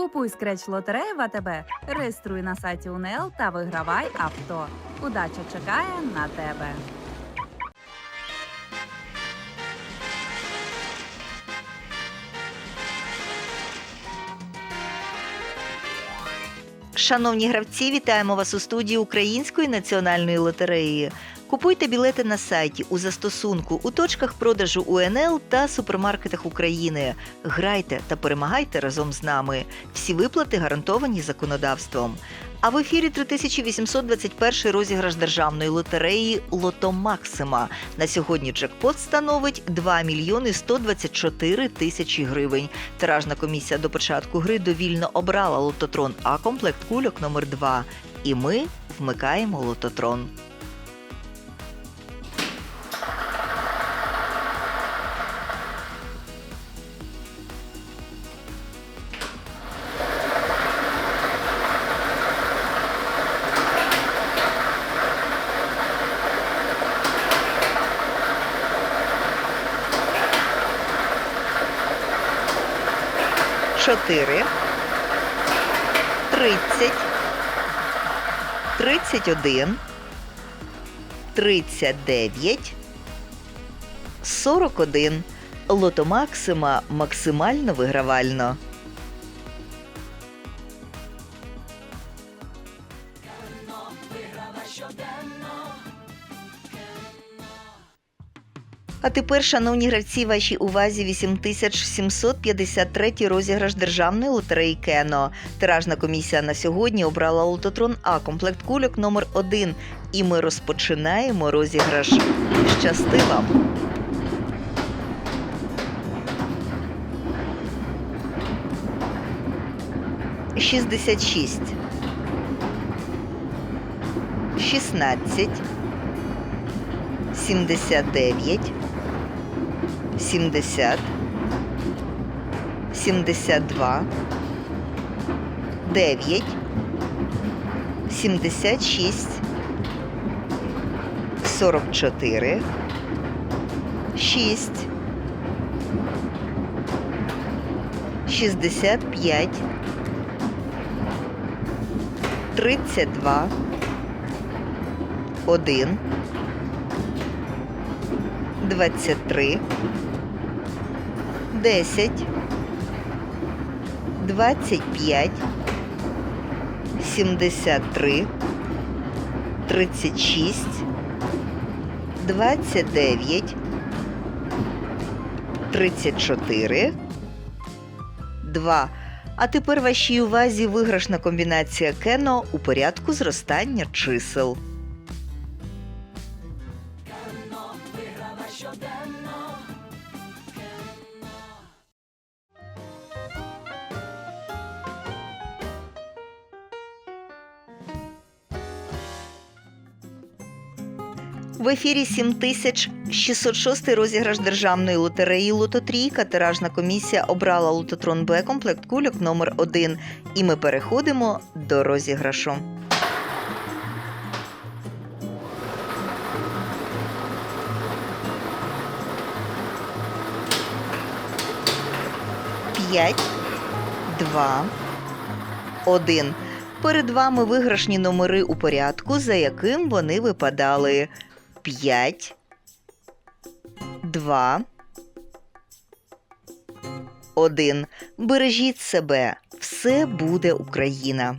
Купуй скреч лотереї в АТБ, реєструй на сайті УНЛ та вигравай авто. Удача чекає на тебе. Шановні гравці, вітаємо вас у студії Української національної лотереї. Купуйте білети на сайті у застосунку у точках продажу УНЛ та супермаркетах України. Грайте та перемагайте разом з нами. Всі виплати гарантовані законодавством. А в ефірі 3821 розіграш державної лотереї Лото Максима. На сьогодні джекпот становить 2 мільйони 124 тисячі гривень. Тиражна комісія до початку гри довільно обрала лототрон А комплект кульок номер 2 І ми вмикаємо лототрон. Чотири. Тридцять. Тридцять один. Тридцять дев'ять. Сорок один. Лото Максима максимально вигравально. А тепер, шановні гравці, вашій увазі 8753 розіграш державної лотереї Кено. Тиражна комісія на сьогодні обрала лототрон А комплект кульок номер 1 І ми розпочинаємо розіграш. Щасти вам! Шістдесят шість. Шістнадцять. Сімдесят дев'ять. 70, 72, 9, 76, 44, 6, 65, 32, 1, 23, 10, 25, 73, 36, 29, 34, 2. А тепер вашій увазі виграшна комбінація кено у порядку зростання чисел. В ефірі 7606 розіграш державної лотереї Лототрійка. Тиражна комісія обрала лототрон Б комплект кульок номер 1 І ми переходимо до розіграшу. П'ять, два, один. Перед вами виграшні номери у порядку, за яким вони випадали. 5, 2, 1. Бережіть себе. Все буде Україна.